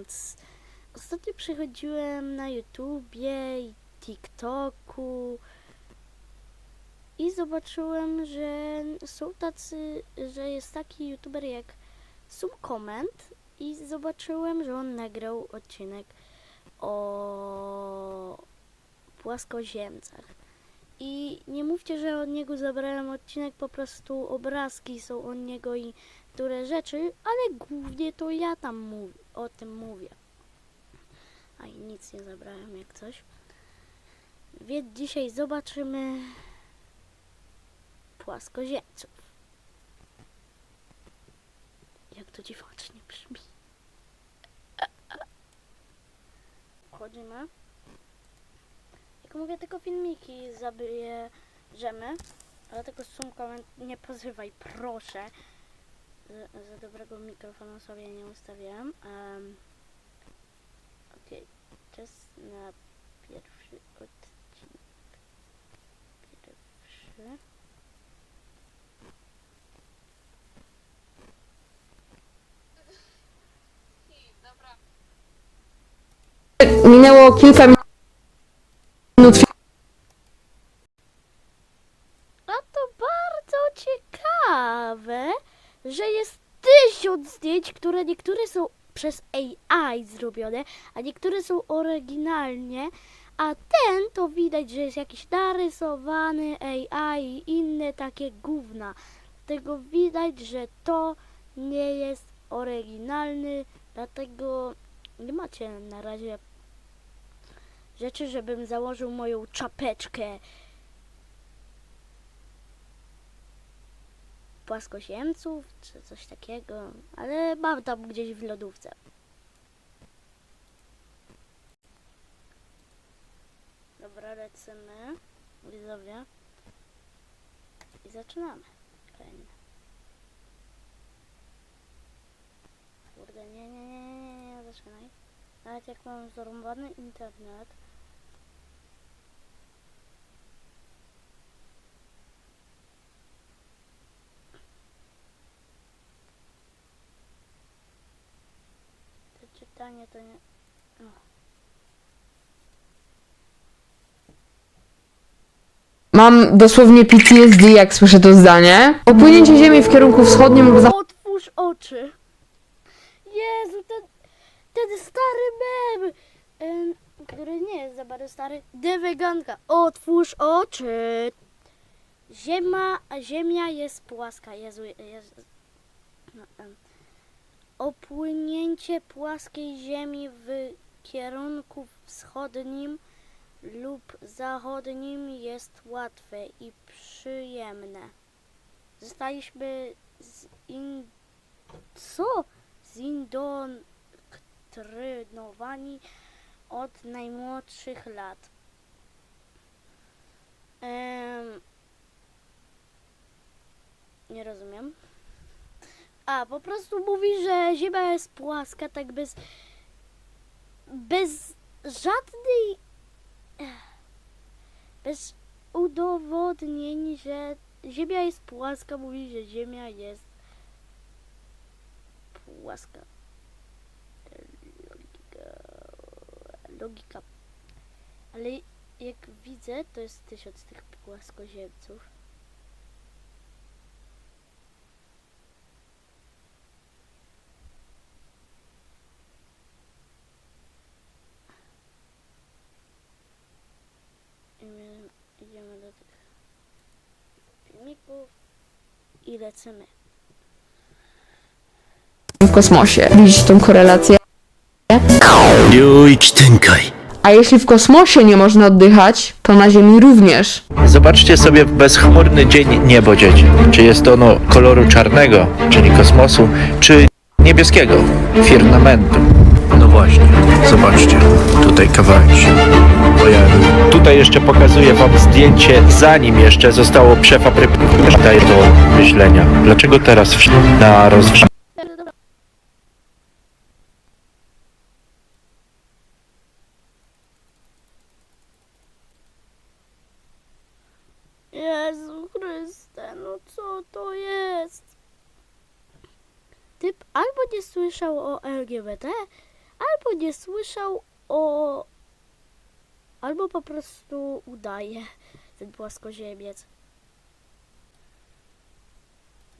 więc ostatnio przechodziłem na YouTubie i TikToku i zobaczyłem, że są tacy, że jest taki YouTuber jak Sum Comment i zobaczyłem, że on nagrał odcinek o płaskoziemcach. I nie mówcie, że od niego zabrałem odcinek, po prostu obrazki są od niego i które rzeczy, ale głównie to ja tam mów, o tym mówię. A i nic nie zabrałem jak coś. Więc dzisiaj zobaczymy płaskoziemców. Jak to dziwacznie brzmi. Wchodzimy. Jak mówię, tylko filmiki zabierzemy. Ale tego sumka nie pozywaj, proszę. Za, za dobrego mikrofonu sobie nie ustawiłem. Um, Okej, czas na pierwszy odcinek. Pierwszy. Minęło kilka minut. A to bardzo ciekawe, że jest tysiąc zdjęć, które niektóre są przez AI zrobione, a niektóre są oryginalnie, a ten to widać, że jest jakiś narysowany AI i inne takie gówna. Tego widać, że to nie jest oryginalny, dlatego nie macie na razie rzeczy, żebym założył moją czapeczkę płaskosiemców, czy coś takiego, ale mam tam gdzieś w lodówce. Dobra, lecimy, widzowie. I zaczynamy. Kurde, nie, nie, nie, nie, nie, nie, zaczynaj. Nawet jak mam zarąbany internet, to czytanie to nie... Mam dosłownie PTSD, jak słyszę to zdanie. Opłynięcie Ziemi w kierunku wschodnim lub zachodnim. Otwórz oczy. Jezu, ten, ten stary mem, em, który nie jest za bardzo stary. Deweganka. Otwórz oczy. Ziemia, ziemia jest płaska. Jezu, Jezu. No, em. Opłynięcie płaskiej ziemi w kierunku wschodnim lub zachodnim jest łatwe i przyjemne. Zostaliśmy z in... Co? Zindoktrynowani od najmłodszych lat. Em, nie rozumiem. A, po prostu mówi, że Ziemia jest płaska, tak bez... Bez żadnej... Bez udowodnień, że Ziemia jest płaska, mówi, że Ziemia jest płaska. Logika. Logika. Ale jak widzę, to jest tysiąc tych płaskoziemców. Idziemy, idziemy do tych filmików chcemy. W kosmosie. Widzisz tą korelację? A jeśli w kosmosie nie można oddychać, to na Ziemi również. Zobaczcie sobie bezchmurny dzień niebo dzieci. Czy jest ono koloru czarnego, czyli kosmosu, czy niebieskiego, firmamentu. Właśnie, zobaczcie, tutaj kawałek się pojawił. Tutaj jeszcze pokazuję wam zdjęcie, zanim jeszcze zostało przefabrykowane. Daje do myślenia. Dlaczego teraz na rozwrzenie Dobra. Jezu Chryste, no co to jest? Typ albo nie słyszał o LGBT, albo nie słyszał o... Albo po prostu udaje ten płaskoziemiec.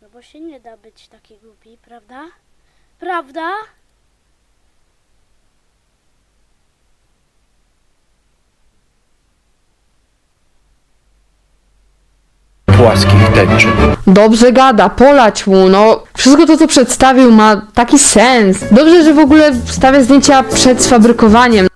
No bo się nie da być taki głupi, prawda? Prawda? Płaskich tęczy. Dobrze gada, polać mu, no. Wszystko to, co przedstawił, ma taki sens. Dobrze, że w ogóle wstawia zdjęcia przed sfabrykowaniem.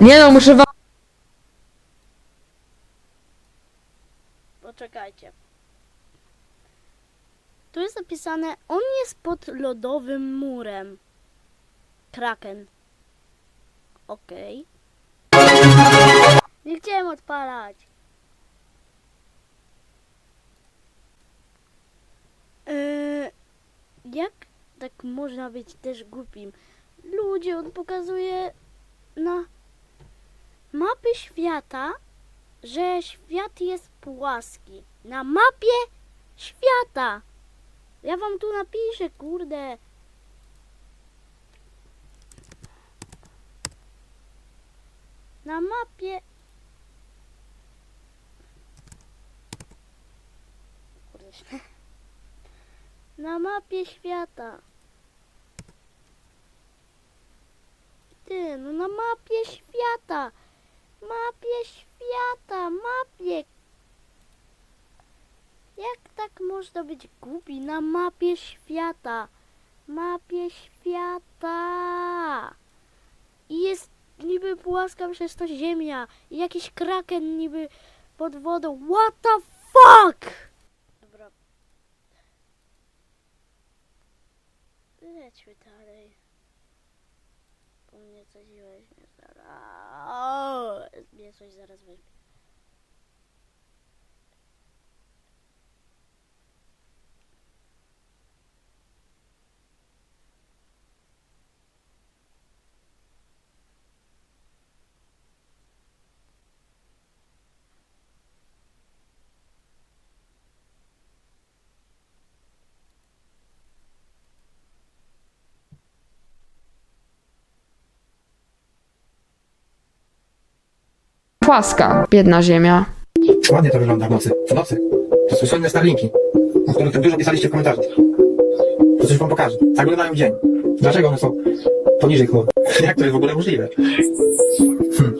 Nie no, muszę wam... Poczekajcie. Tu jest napisane, on jest pod lodowym murem. Kraken. Okej. Nie chciałem odpalać. Yy, jak tak można być też głupim? Ludzie, on pokazuje na mapy świata, że świat jest płaski. Na mapie świata. Ja wam tu napiszę, kurde. Na mapie. Kurde. Na mapie świata. Ty, no na mapie świata. Mapie świata, mapie. Jak tak można być głupi na mapie świata? Mapie świata. I jest niby płaska przez to ziemia. I jakiś kraken niby pod wodą. What the fuck? Dobra. Lećmy dalej. Po mnie coś weźmie. O, mnie coś zaraz weźmie. Płaska, biedna ziemia. Ładnie to wygląda w nocy. W nocy. To są słynne Starlinki, o których tak dużo pisaliście w komentarzach. To coś wam pokażę. Tak wyglądają dzień. Dlaczego one są poniżej chmur? Jak to jest w ogóle możliwe? Hmm.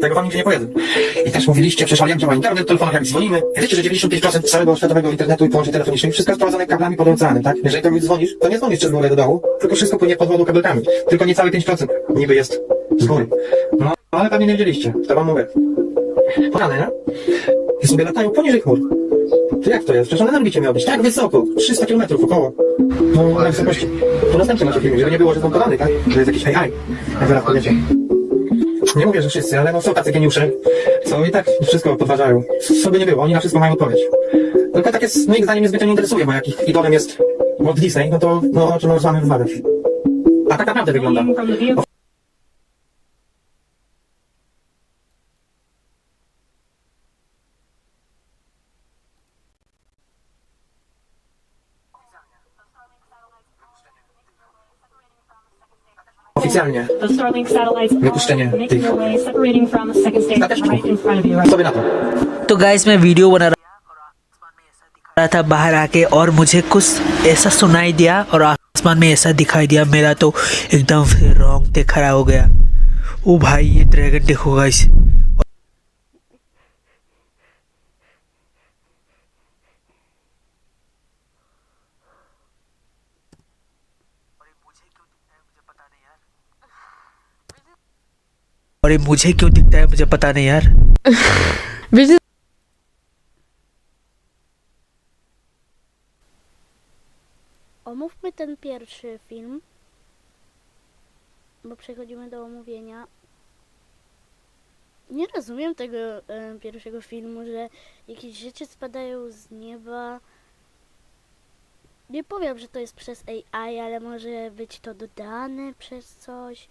Tego wam nigdzie nie powiedzą. I też mówiliście, przecież Alien działa internet, telefonach jak dzwonimy. Wiecie, że 95% całego światowego internetu i połączeń telefonicznych wszystko jest prowadzone kablami pod oceanem, tak? Jeżeli komuś dzwonisz, to nie dzwonisz przez do dołu, tylko wszystko płynie pod wodą kabelkami. Tylko niecałe 5% niby jest z góry. No, ale pewnie nie wiedzieliście, to wam mówię. Porane, nie? I sobie latają poniżej chmur. To jak to jest? Przecież one na orbicie miały być tak wysoko, 300 km około. No, ale wysokości. To następny macie film, żeby nie było, że zmontowany, tak? Że jest jakiś AI, jak zaraz powiecie. Nie mówię, że wszyscy, ale no są tacy geniusze, co i tak wszystko podważają. By nie było, oni na wszystko mają odpowiedź. Tylko tak jest, moim zdaniem, niezbyt nie interesuje, bo jak ich idolem jest Walt Disney, no to no, o czym rozmawiać. A tak naprawdę wygląda. You right tych. Sobie na to? तो guys मैं video बना रहा था बाहर आके और मुझे कुछ ऐसा सुनाई दिया और आसमान में ऐसा दिखाई दिया। मेरा तो एकदम फिर रोंगटे खड़ा हो गया। ओ भाई ये ड्रैगन देखो गाइस और ये मुझे क्यों दिखता है मुझे पता नहीं यार Omówmy ten pierwszy film, bo przechodzimy do omówienia. Nie rozumiem tego e, pierwszego filmu, że jakieś rzeczy spadają z nieba. Nie powiem, że to jest przez AI, ale może być to dodane przez coś.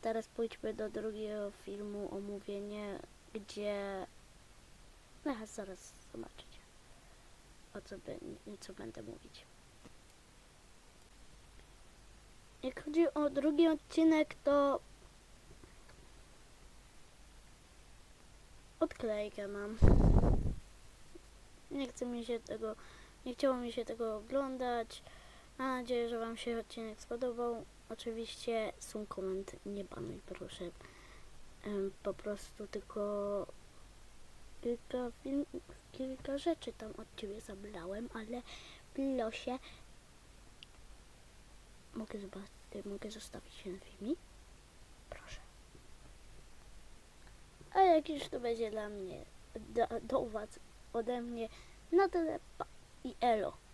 Teraz pójdźmy do drugiego filmu, omówienie, gdzie... No, zaraz zobaczycie, o co, by, co będę mówić. Jak chodzi o drugi odcinek, to odklejkę mam. Nie chce mi się tego, nie chciało mi się tego oglądać. Mam nadzieję, że Wam się odcinek spodobał. Oczywiście są koment, nie banuj proszę. Po prostu tylko kilka film, kilka rzeczy tam od Ciebie zabrałem, ale w losie mogę zobaczyć, mogę zostawić ten filmik. Proszę. A jak już to będzie dla mnie, do, do Was, ode mnie, to pa i elo.